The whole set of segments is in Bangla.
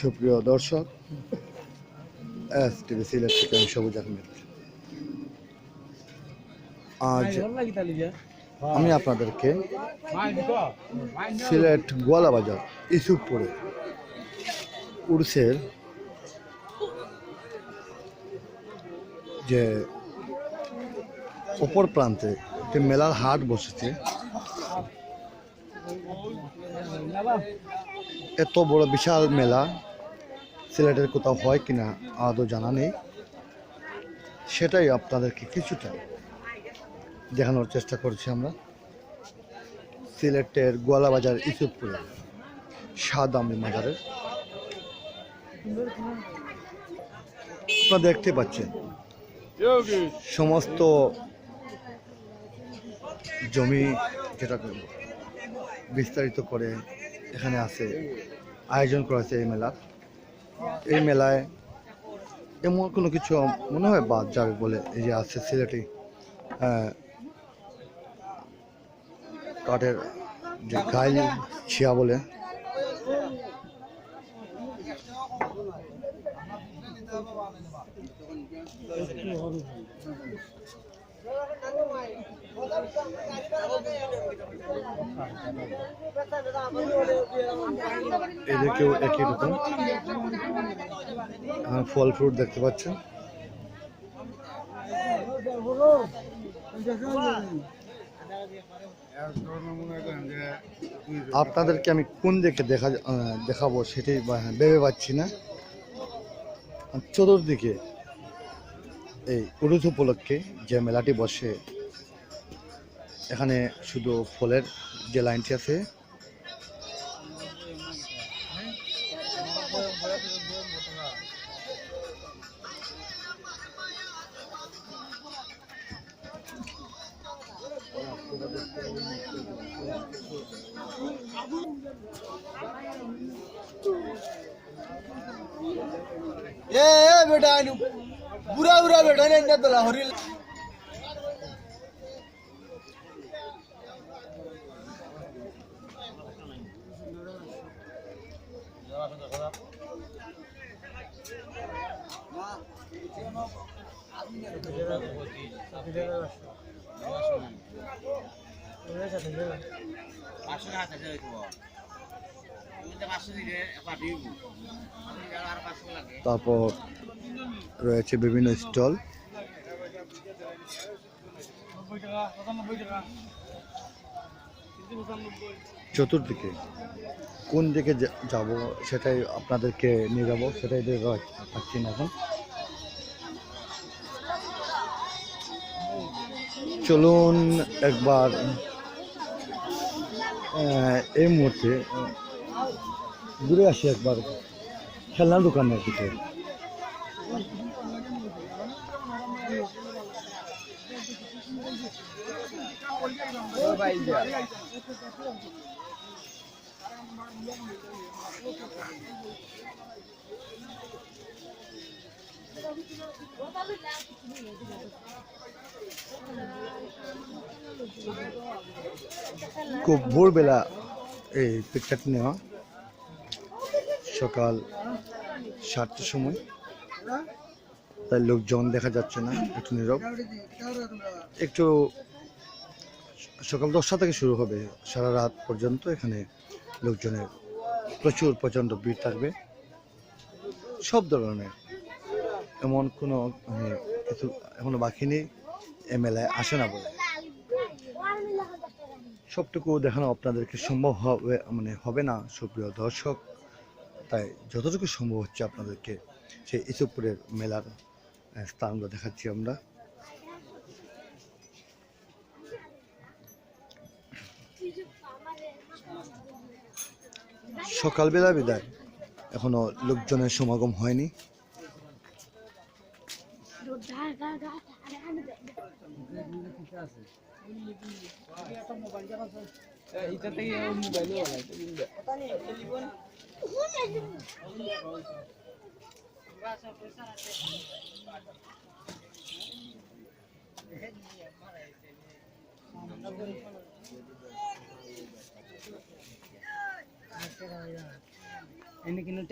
সুপ্রিয় দর্শক, এস টিভি সিলেট থেকে আমি সবুজ আহমেদ। আজ আমি আপনাদেরকে সিলেট গোয়ালাবাজার ইসুফপুরে উড়সের যে অপর প্রান্তে একটি মেলার হাট বসেছে। এত বড় বিশাল মেলা সিলেটের কোথাও হয় কিনা আদৌ জানা নেই। সেটাই আপনাদেরকে কিছুটা দেখানোর চেষ্টা করছি আমরা। সিলেটের গোয়ালাবাজার ইসুফপুরে সাদামি মাজারের আপনারা দেখতে পাচ্ছেন সমস্ত জমি যেটা বিস্তারিত করে এখানে আছে, আয়োজন করা হয়েছে এই মেলা এই মেলায় এমন কোনো কিছু মনে হয় বাদ যাবে বলে এই যে আছে সিলেটি আহ, কাঠের যে গাইল ছিয়া বলে। এদিকেও একই রকম। ফল ফ্রুট দেখতে পাচ্ছেন। আপনাদেরকে আমি কোন দিকে দেখা দেখাবো সেটাই বা- ভেবে পাচ্ছি না। চতুর্দিকে এই উরুজ উপলক্ষে যে মেলাটি বসে এখানে শুধু ফলের যে লাইনটি আছে এ বেটা বুড়া বুড়া বেটা না হরিল। তারপর রয়েছে বিভিন্ন স্টল। চতুর্দিকে কোন দিকে যাব সেটাই আপনাদেরকে নিয়ে যাব, সেটাই দেখতে পাচ্ছি না এখন। চলুন একবার এই মুহূর্তে ঘুরে আসি একবার খেলনা দোকানের দিকে। খুব ভোরবেলা এই পিকচারটি নেওয়া। সকাল সাতটার সময়। তাই লোকজন দেখা যাচ্ছে না একটু নীরব। একটু সকাল দশটা থেকে শুরু হবে সারা রাত পর্যন্ত এখানে লোকজনের প্রচুর প্রচণ্ড ভিড় থাকবে। সব ধরনের। এমন কোনো মানে, কিছু এখনও বাকি নেই। এ আসে না বলে। সবটুকু দেখানো আপনাদেরকে সম্ভব হবে মানে হবে না, সুপ্রিয় দর্শক। তাই যতটুকু সম্ভব হচ্ছে আপনাদেরকে সেই ইসুপুরের মেলার স্থানগুলো দেখাচ্ছি আমরা। সকালবেলা বিদায়। এখনও লোকজনের সমাগম হয়নি। ini kini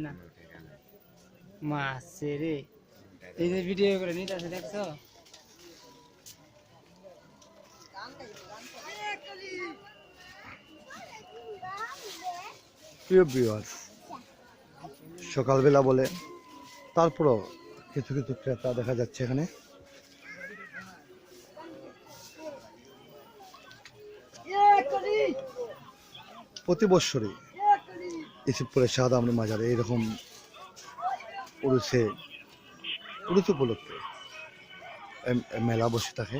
na? masih ini video ini tak sedek so. প্রিয় ভিউয়ার্স সকালবেলা বলে, তারপরও কিছু কিছু ক্রেতা দেখা যাচ্ছে এখানে। প্রতি বৎসরই ইসিবপুরের শাহাদ আমরা মাজারে এরকম উরুসে, উরুস উপলক্ষে মেলা বসে থাকে।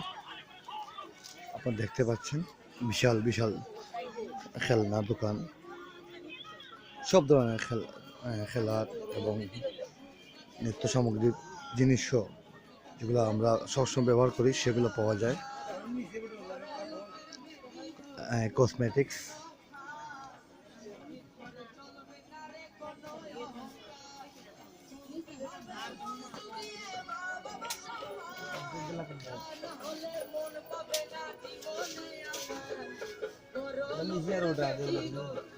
আপনারা দেখতে পাচ্ছেন, বিশাল বিশাল খেলনা দোকান। সব ধরনের খেল খেলার এবং নিত্য সামগ্রীর জিনিসও যেগুলো আমরা সবসময় ব্যবহার করি, সেগুলো পাওয়া যায়। কসমেটিক্স গানটা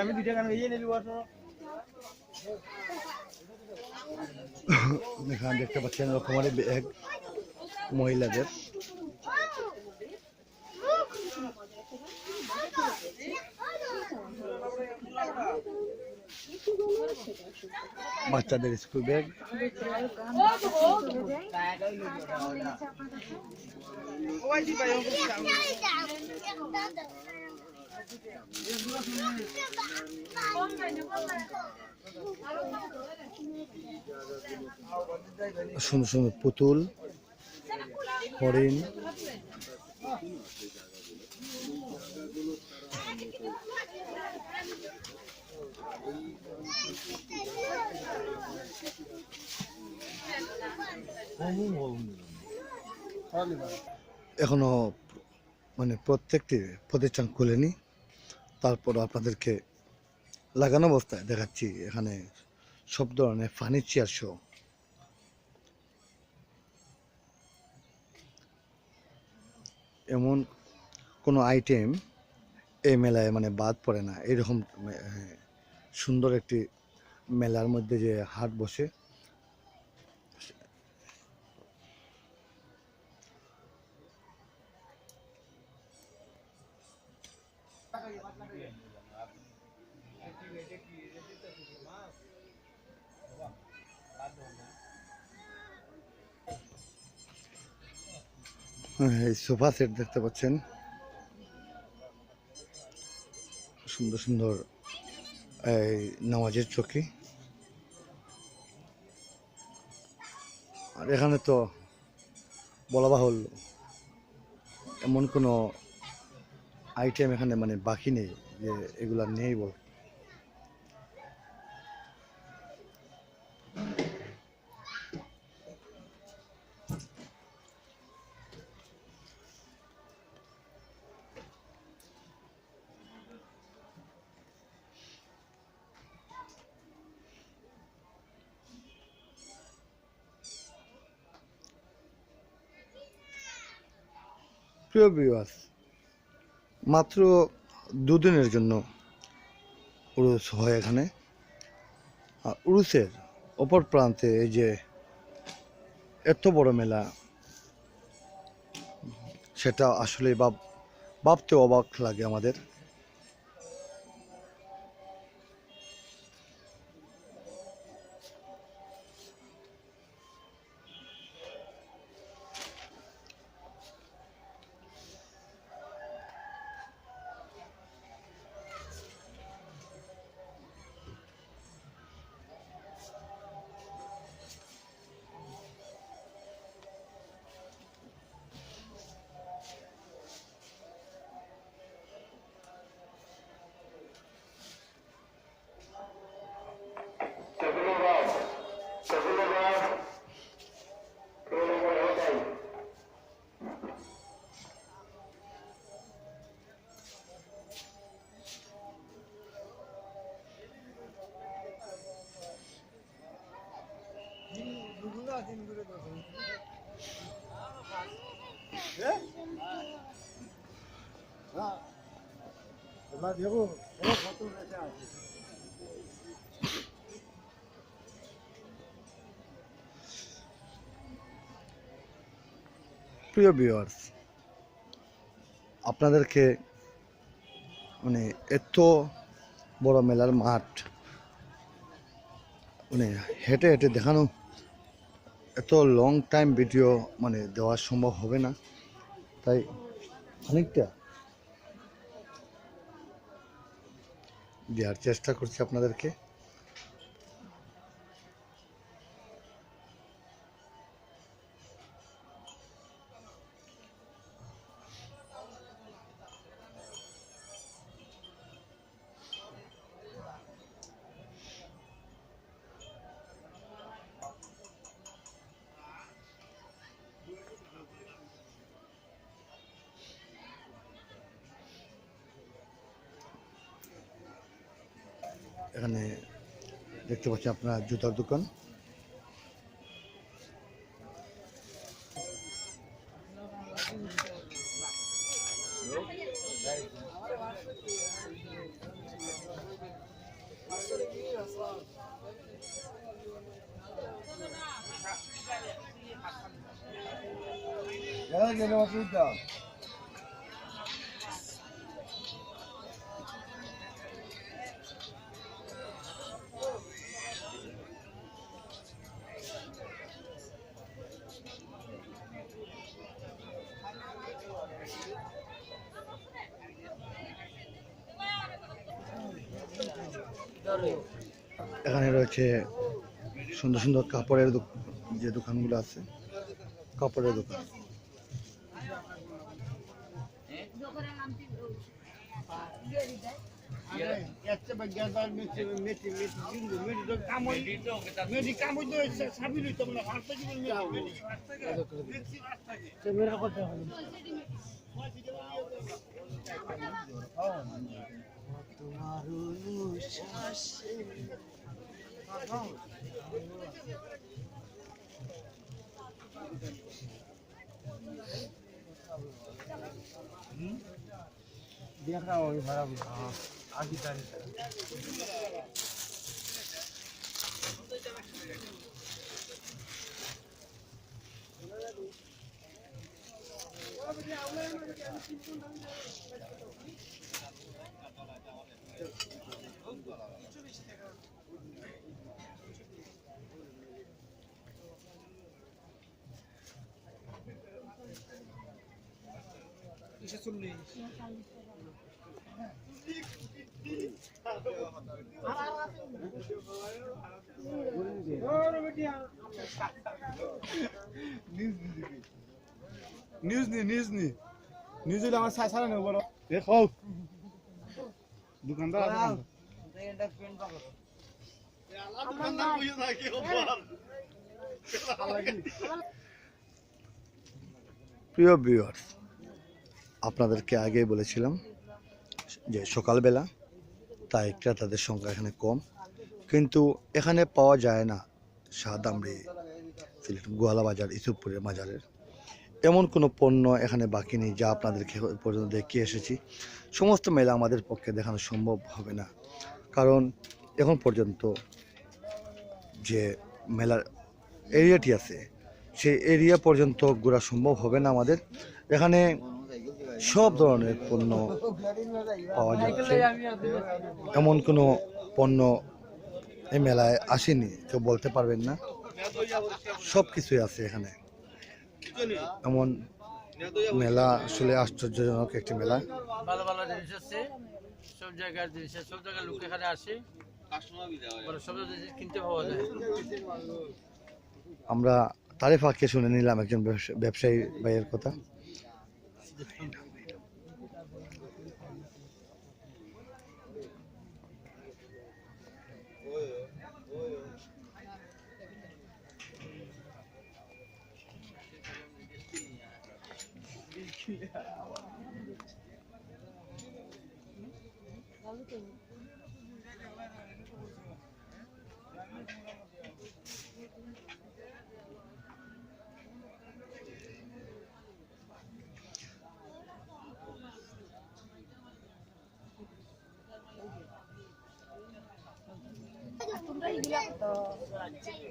আমি দুইটা গান নেবি বর্তমান এখানে দেখতে পাচ্ছেন রকমারি ব্যাগ মহিলাদের। বাচ্চাদের স্কুল ব্যাগ সুন্দর সুন্দর পুতুল হরিণ। এখনও মানে প্রত্যেকটি প্রতিষ্ঠান খুলেনি। তারপর আপনাদেরকে লাগানো অবস্থায় দেখাচ্ছি, এখানে সব ধরনের ফার্নিচার শো এমন কোনো আইটেম এই মেলায় মানে বাদ পড়ে না, এরকম সুন্দর একটি মেলার মধ্যে যে হাট বসে। এই সোফা সেট দেখতে পাচ্ছেন। সুন্দর সুন্দর এই নামাজের চৌকি আর এখানে তো বলা বাহুল এমন কোনো আইটেম এখানে মানে বাকি নেই যে এগুলা নেই বল প্রিয় বিবাস মাত্র দুদিনের জন্য উরুস হয় এখানে। আর উরুসের অপর প্রান্তে এই যে এত বড় মেলা, সেটা আসলে বাপ ভাবতে অবাক লাগে আমাদের। প্রিয় ভিউয়ার্স আপনাদেরকে মানে এত বড় মেলার মাঠ মানে হেঁটে হেঁটে দেখানো এত লং টাইম ভিডিও মানে দেওয়া সম্ভব হবে না। তাই খানিকটা দেওয়ার চেষ্টা করছি আপনাদেরকে। এখানে দেখতে পাচ্ছি আপনার জুতার দোকান। এখানে রয়েছে সুন্দর সুন্দর কাপড়ের যে দোকানগুলো আছে কাপড়ের দোকান। তোমার অনুশাসে देखा हो भरा भी हाँ आगे जाने का নিউজ নি নিউজ নি। নিউজ আমার সারা নেব বলো। দেখো দোকানদার প্রিয় ভিউয়ার্স আপনাদেরকে আগেই বলেছিলাম যে সকালবেলা তাই ক্রেতাদের সংখ্যা এখানে কম কিন্তু এখানে পাওয়া যায় না শাহদামড়ি সিলেট গোয়ালা বাজার ইসুফপুরের বাজারের এমন কোনো পণ্য এখানে বাকি নেই যা আপনাদেরকে পর্যন্ত দেখিয়ে এসেছি। সমস্ত মেলা আমাদের পক্ষে দেখানো সম্ভব হবে না। কারণ এখন পর্যন্ত যে মেলার এরিয়াটি আছে, সেই এরিয়া পর্যন্ত ঘোরা সম্ভব হবে না আমাদের। এখানে সব ধরনের পণ্য পাওয়া যাচ্ছে। এমন কোনো পণ্য এই মেলায় আসেনি, কেউ বলতে পারবেন না। সব কিছুই আছে এখানে। এমন মেলা আসলে আশ্চর্যজনক একটি মেলা। ভালো ভালো জিনিস আছে সব জায়গার জিনিস সব জায়গার লোক এখানে আসে। সব জিনিস কিনতে পাওয়া যায়। আমরা তারিফাকে ফাঁকে শুনে নিলাম একজন ব্যবসায়ী ভাইয়ের কথা।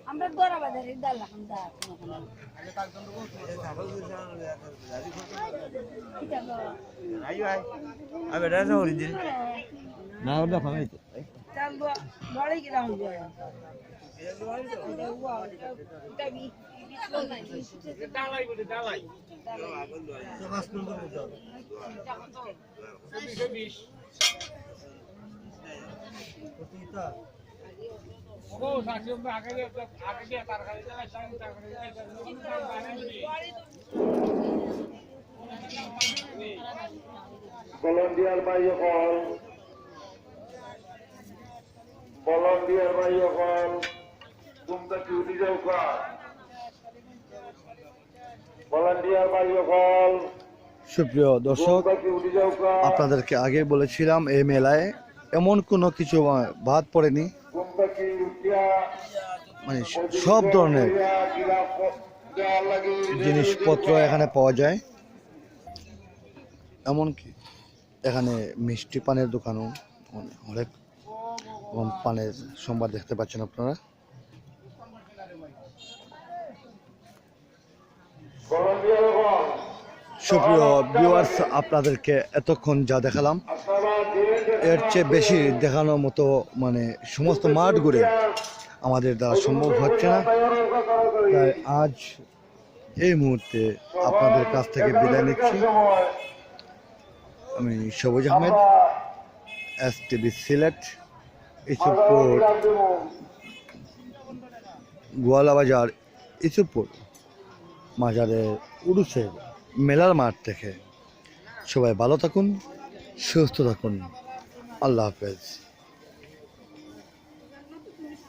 আমরা দরা বাজারে ডাল এখন দা ডালাই কাছে volunteer ভাইসকল volunteer ভাইসকল তোমরা কি উঠি যাও কা volunteer ভাইসকল সুপ্রিয় দর্শক আপনাদেরকে আগে বলেছিলাম এই মেলায় এমন কোনো কিছু বাদ পড়েনি। মানে সব ধরনের জিনিসপত্র এখানে পাওয়া যায়। এমনকি এখানে মিষ্টি পানের দোকানও মানে অনেক রকম পানের সম্ভার দেখতে পাচ্ছেন আপনারা। সুপ্রিয় ভিউয়ার্স আপনাদেরকে এতক্ষণ যা দেখালাম এর চেয়ে বেশি দেখানোর মতো মানে সমস্ত মাঠ ঘুরে আমাদের দ্বারা সম্ভব হচ্ছে না। তাই আজ এই মুহূর্তে আপনাদের কাছ থেকে বিদায় নিচ্ছি। আমি সবুজ আহমেদ, এস টিভি সিলেট ইসুপুর গোয়ালা বাজার ইসুপুর মাজারের উড়ুসের মেলার মাঠ থেকে সবাই ভালো থাকুন, সুস্থ থাকুন। আল্লাহ হাফেজ